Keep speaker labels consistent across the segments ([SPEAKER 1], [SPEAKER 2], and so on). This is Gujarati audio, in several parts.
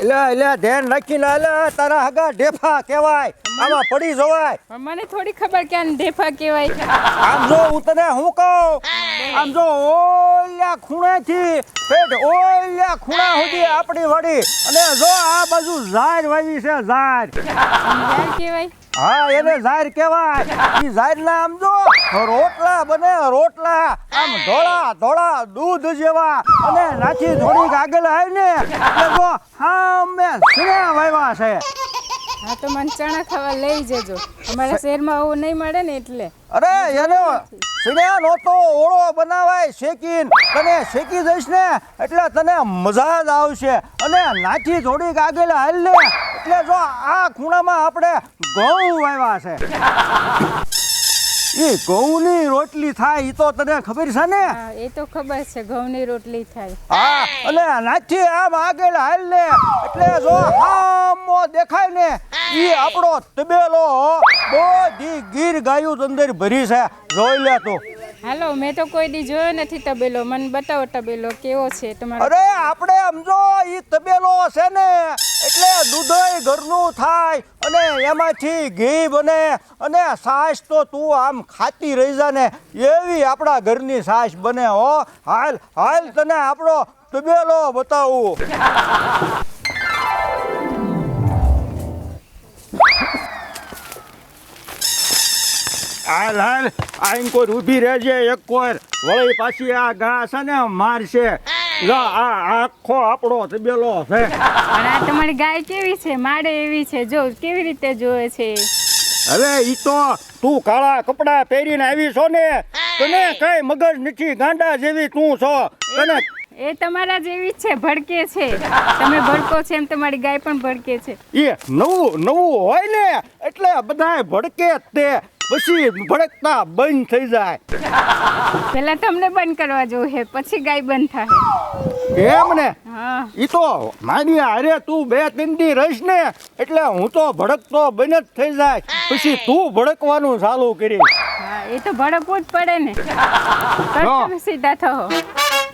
[SPEAKER 1] એટલે એટલે ધ્યાન રાખીને એટલે તારા હગા ઢેફા કહેવાય. આમાં પડી જવાય.
[SPEAKER 2] મને થોડી ખબર કે આને ઢેફા કહેવાય
[SPEAKER 1] આમ જો હું તને હું કહું આમ જો ઓલ્યા ખૂણેથી પેટ ઓલ્યા ખૂણા સુધી આપણી વડી. અને જો આ બાજુ ઝાડ વાવી છે ઝાર
[SPEAKER 2] ઝાર કહેવાય?
[SPEAKER 1] હા એને ઝાડ કહેવાય. એ ઝાડ ના આમ જો રોટલા બને રોટલા આમ ધોળા ધોળા દૂધ જેવા. અને નાથી થોડીક આગળ આવીને એટલે જો હા અમે સિંહ વાવ્યા છે.
[SPEAKER 2] હા તો મને ચણા ખાવા લઈ જજો. અમારા શહેરમાં આવું નહીં મળે ને એટલે.
[SPEAKER 1] અરે એનો સિંહ નહોતો ઓળો બનાવાય શેકીને. તને શેકી જઈશ ને એટલે તને મજા જ આવશે. અને નાથી થોડીક આગળ હાલ ને એટલે જો આ ખૂણામાં આપણે ઘઉં વાવ્યા છે. એ ઘઉંની રોટલી થાય એ તો તને ખબર છે ને?
[SPEAKER 2] એ તો ખબર છે ઘઉંની રોટલી થાય.
[SPEAKER 1] હા અને નાથી આમ આગળ હાલ ને એટલે જો આમો દેખાય ને એ આપણો તબેલો બધી ગીર ગાયું અંદર ભરી છે. જોઈ લે તું.
[SPEAKER 2] હાલો, મેં તો કોઈ દી જોયો નથી તબેલો. મને બતાવો તબેલો, કેવો છે તમારો?
[SPEAKER 1] અરે, આપણે સમજો ઈ તબેલો છે ને, એટલે દૂધય ઘરનું થાય અને એમાંથી ઘી બને અને સાસ તો તું આમ ખાતી રહી જા ને, એવી આપણા ઘરની સાસ બને, હો. હાલ હાલ તને આપણો તબેલો બતાવું. હાલ હાલ. આઈન કોઈ ઊભી રહેજે એક કોઈ વળી પાછી આ ઘા છે ને મારશે. જા આ આખો આપણો તબેલો છે.
[SPEAKER 2] અને આ તમારી ગાય કેવી છે? માડે એવી છે. જો કેવી રીતે જોવે છે?
[SPEAKER 1] હવે ઈ તો તું કાળા કપડા પહેરીને આવી છો ને તને કઈ મગજ નથી ગાંડા જેવી તું છો. તને
[SPEAKER 2] એ તમારા જેવી જ છે ભડકે છે. તમે ભડકો છે એમ તમારી ગાય પણ ભડકે છે.
[SPEAKER 1] એ નવું નવું હોય ને એટલે બધાય ભડકે તે. પછી ભડકતા બંધ થઈ જાય.
[SPEAKER 2] પેલા તમને બંધ કરવા જોઈએ પછી ગાય બંધ થાય.
[SPEAKER 1] એમ ને?
[SPEAKER 2] હા.
[SPEAKER 1] ઈ તો માની અરે તું બે ત્રણ દી રહીશ ને એટલે હું તો ભડકતો બંધ જ થઈ જાય. પછી તું ભડકવાનું ચાલુ કરી.
[SPEAKER 2] એ તો ભડકવું જ પડે ને. તમે સીધા થો.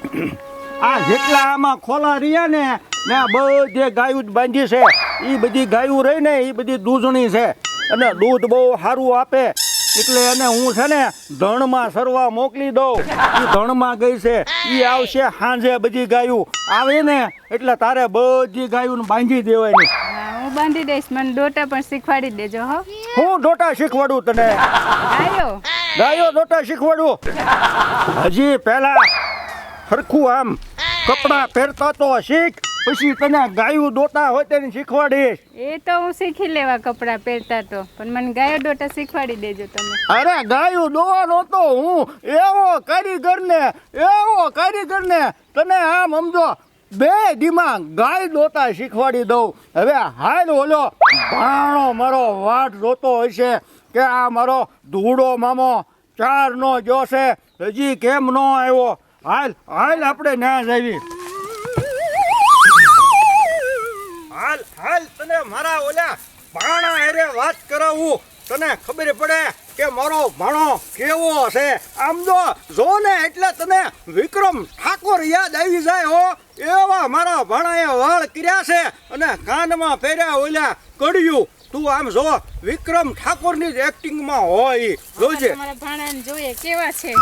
[SPEAKER 1] આ જેટલા આમાં ખોલા રહ્યા ને ને બધે ગાયું જ બાંધી છે. એ બધી ગાયું રહી ને એ બધી દૂધણી છે. અને દૂધ બહુ સારું આપે. એટલે એને હું છે ને ધણમાં સરવા મોકલી દઉં. એ ધણમાં ગઈ છે. એ આવશે સાંજે બધી ગાયું. આવે ને એટલે તારે બધી ગાયું બાંધી દેવાની.
[SPEAKER 2] ને હું બાંધી દઈશ. મને ડોટા પણ શીખવાડી દેજો હો.
[SPEAKER 1] હું ડોટા શીખવાડું તને?
[SPEAKER 2] ગાયો.
[SPEAKER 1] ગાયો ડોટા શીખવાડું. હજી પહેલા સરખું આમ કપડાં પહેરતા તો શીખ. પછી તને ગાયું દોતા હોય તેને શીખવાડીશ.
[SPEAKER 2] એ તો હું શીખી લેવા કપડાં પહેરતા તો પણ મને ગાયો દોટા શીખવાડી દેજો તમે.
[SPEAKER 1] અરે ગાયું દોવાનો તો હું એવો કારીગર ને એવો કારીગર ને તને આમ સમજો બે દીમાં ગાય દોતા શીખવાડી દઉં. હવે હાલ ઓલો ભાણો મારો વાટ જોતો હશે કે આ મારો ધૂળો મામો ચાર નો જોશે હજી કેમ નો આવ્યો? હાલ હાલ આપણે ના જાવી હાલ હાલ તને મારા ઓલા ભાણા હેરે વાત કરાવું. તને ખબર પડે કે મારો ભાણો કેવો છે આમ જો જો ને એટલે તને વિક્રમ ઠાકોર યાદ આવી જાય હો. એવા મારા ભાણાએ વાળ કર્યા છે અને કાનમાં પહેર્યા ઓલા કડિયું. તું આમ જો વિક્રમ ઠાકોરની જ એક્ટિંગમાં હોય. જોજે.
[SPEAKER 2] મારા ભાણાને જોઈએ કેવા છે?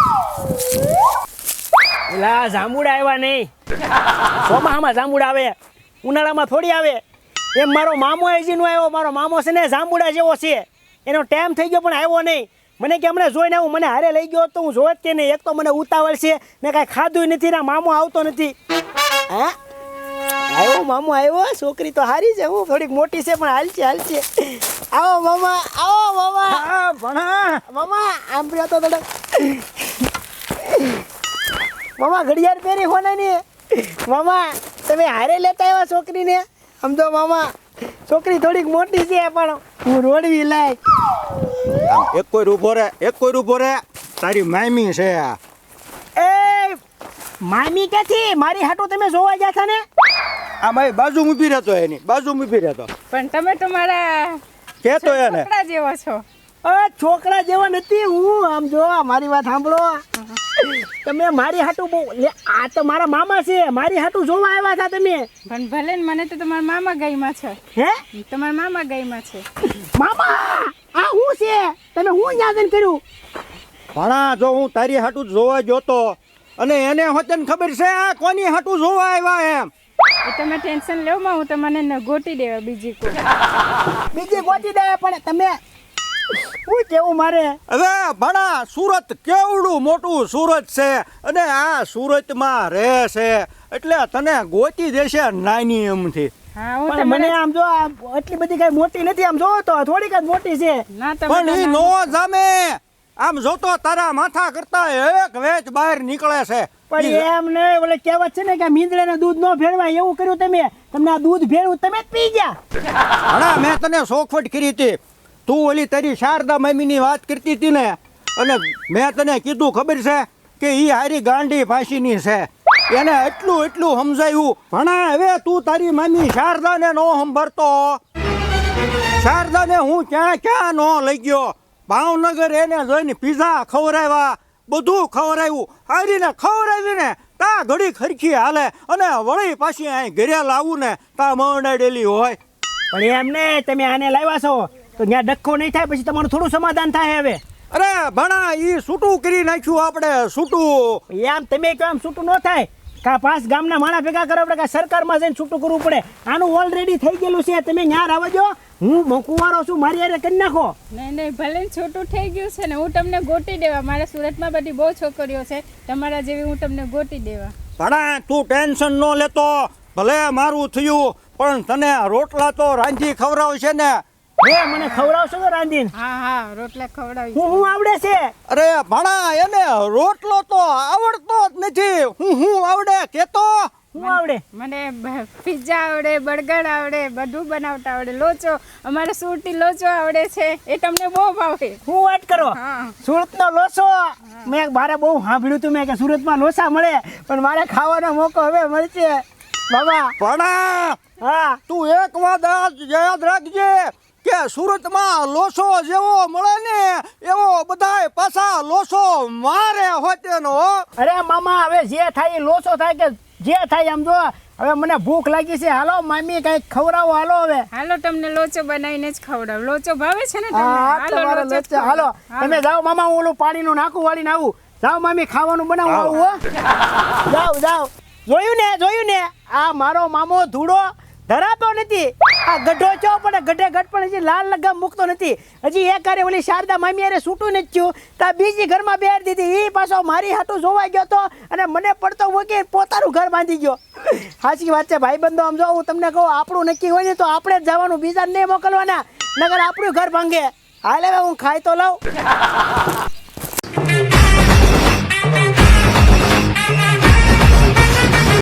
[SPEAKER 3] લા જાંબુડા આવ્યા નહીં. ચોમાસામાં જાંબુડા આવે ઉનાળામાં થોડી આવે. એમ મારો મામો એજીનો આવ્યો મારો મામો છે ને જાંબુડા જેવો છે. એનો ટાઈમ થઈ ગયો પણ આવ્યો નહીં. મને કે હમણાં જોઈને આવું મને હારે લઈ ગયો તો હું જોવે જ કે નહીં? એક તો મને ઉતાવળ છે ને કાંઈ ખાધું નથી ને મામો આવતો નથી. હા? આવ્યો મામો આવ્યો છોકરી તો હારી છે હું થોડીક મોટી છે પણ હાલશે હાલશે. આવો મામા આવો મામા.
[SPEAKER 1] ભણા.
[SPEAKER 3] મામા આમ પ્રિયા તો મામા ઘડિયાળ પહેરી હોને ને મામા તમે હારે લેતા આવ્યા છોકરીને? આમ તો મામા છોકરી થોડીક મોટી છે પણ હું રોડવી લઈ
[SPEAKER 1] આમ એક કોઈ ઊભો રે એક કોઈ ઊભો રે. તારી મામી છે આ.
[SPEAKER 3] એ મામી ક્યાંથી? મારી હાટો તમે જોવા ગયા હતા ને
[SPEAKER 1] આ મારી બાજુ ઊભી રહેતો એની બાજુ ઊભી રહેતો.
[SPEAKER 2] પણ તમે તો મારા
[SPEAKER 1] કેતો એને.
[SPEAKER 2] જેવા છો.
[SPEAKER 3] છોકરા જેવા નથી હું આમ જો મારી વાત સાંભળો. તમે મારી હાટું બહુ લે આ તો મારા મામા છે મારી હાટું જોવા આવ્યા હતા તમે.
[SPEAKER 2] પણ ભલે ને મને તો તમારા મામા ગઈમાં છે.
[SPEAKER 3] હે?
[SPEAKER 2] તમારા મામા ગઈમાં છે.
[SPEAKER 3] મામા આ હું છે? તમે હું યાદન કર્યું?
[SPEAKER 1] ભણા જો હું તારી હાટું જોવા જોતો અને એને હોતન ખબર છે આ કોની હાટું જોવા આવ્યા એમ?
[SPEAKER 2] તમે ટેન્શન લેવમાં હું તમને ન ગોતી દેવા બીજી કોઈ.
[SPEAKER 3] બીજી ગોતી દે પણ તમે હું કેવું મારે?
[SPEAKER 1] હવે ભણા સુરત કેવડું મોટું સુરત છે અને આ સુરતમાં રહે છે. એટલે તને ગોતી દેશે નાની એમથી.
[SPEAKER 3] પણ મને આમ જો એટલી બધી કઈ મોટી નથી આમ જો તો થોડીક જ મોટી છે.
[SPEAKER 1] પણ ઈ નો જામે. આમ જોતો તારા માથા કરતા એક વેચ બહાર નીકળે છે.
[SPEAKER 3] પણ એમ ને ઓલે કહેવત છે ને કે મીંદડાને દૂધ નો ભેળવાય એવું કર્યું તમે? તમને આ દૂધ ભેળવું તમે જ પી ગયા.
[SPEAKER 1] હા મેં તને સોખવટ કરી હતી. તું ઓલી તારી શારદા મામીની વાત કરતી હતી ને, અને મેં તને કીધું ખબર છે કે એ હારી ગાંડી ફાંસીની છે. એને એટલું એટલું સમજાયું, ભણા, હવે તું તારી મામી શારદાને નો સંભળતો. શારદાને હું ક્યાં ક્યાં નો લઈ ગયો. ભાવનગર એને જોઈને પીઝા ખવડાવ્યા, બધું ખવડાવ્યું. હારીને ખવરાવીને તા ઘડી ખરખી હાલે અને વળી પાછી અહીં ઘરે લાવું ને તા મંડાડેલી હોય.
[SPEAKER 3] પણ એમ ને તમે આને લાવ્યા છો? તો ત્યાં ડખો નહીં થાય પછી તમારું થોડું સમાધાન થાય હવે.
[SPEAKER 1] અરે ભણા ઈ સૂટું કરી નાખ્યું આપણે સૂટું.
[SPEAKER 3] એમ તમે કહો એમ છૂટું ન થાય. કા પાંચ ગામના માણા ભેગા કરવા પડે કા સરકારમાં જઈને છૂટું કરવું પડે. આનું ઓલરેડી થઈ ગયેલું છે તમે ન્યાર આવજો હું કુંવારો છું મારી હારે કરી નાખો.
[SPEAKER 2] નહીં નહીં ભલે છૂટું થઈ ગયું છે ને હું તમને ગોટી દેવા. મારા સુરતમાં બધી બહુ છોકરીઓ છે તમારા જેવી હું તમને ગોટી દેવા.
[SPEAKER 1] ભણા તું ટેન્શન ન લેતો. ભલે મારું થયું પણ તને રોટલા તો રાંધી ખવડાવશે ને.
[SPEAKER 3] હે મને ખવડાવશો તો રાંધીને?
[SPEAKER 2] હા હા રોટલા ખવડાવી
[SPEAKER 3] હું હું આવડે છે?
[SPEAKER 1] અરે ભણા એને રોટલો તો આવડતો જ નથી. હું હું આવડે કેતો?
[SPEAKER 3] હું આવડે?
[SPEAKER 2] મને પિઝા આવડે બર્ગર આવડે બધું બનાવતા આવડે. લોચો અમારે સુરતી લોચો આવડે છે. એ તમને બહુ ભાવે.
[SPEAKER 3] હું વાત કરો? સુરતનો લોચો? મેં મારે બહુ સાંભળ્યું હતું મેં કે સુરતમાં લોચા મળે પણ મારે ખાવાનો મોકો હવે મળશે. બાબા.
[SPEAKER 1] ભણા
[SPEAKER 3] હા.
[SPEAKER 1] તું એક વાત યાદ રાખજે. કે સુરતમાં લોસો જેવો મળે ને એવો બધાય પાછા લોસો મારે હોતેનો.
[SPEAKER 3] અરે મામા હવે જે થાય લોસો થાય કે જે થાય આમ જો હવે મને ભૂખ લાગી છે. હાલો મામી કઈ ખવડાવો. હાલો હવે.
[SPEAKER 2] હાલો તમને લોચો બનાવીને જ ખવડાવ. લોચો ભાવે છે ને તમને?
[SPEAKER 3] હા
[SPEAKER 2] હાલો લોચો
[SPEAKER 3] હાલો તમે જાઓ મામા હું ઓલું પાણીનું નાખું વાળીને આવું. જાઓ મામી ખાવાનું બનાવું આવું હો. જાઓ જાઓ. જોયું ને જોયું ને? આ મારો મામો ધૂળો ધરાતો નથી. આ ગઢો છો, પણ ગઢે ગઢ પણ હજી લાલ લગામ મૂકતો નથી. હજી એ કરે ઓલી શારદા મામી અરે છૂટું નથી થયું. તા બીજી ઘરમાં બેર દીધી. એ પાછો મારી હાટું જોવાઈ ગયો તો અને મને પડતો મૂકી પોતાનું ઘર બાંધી ગયો. સાચી વાત છે ભાઈ બંધો આમ જો, હું તમને કહું, આપણું નક્કી હોય ને તો આપણે જ જવાનું બીજા નહીં મોકલવાના. નગર આપણું ઘર ભાંગે. હાલ હું ખાઈ તો લઉં.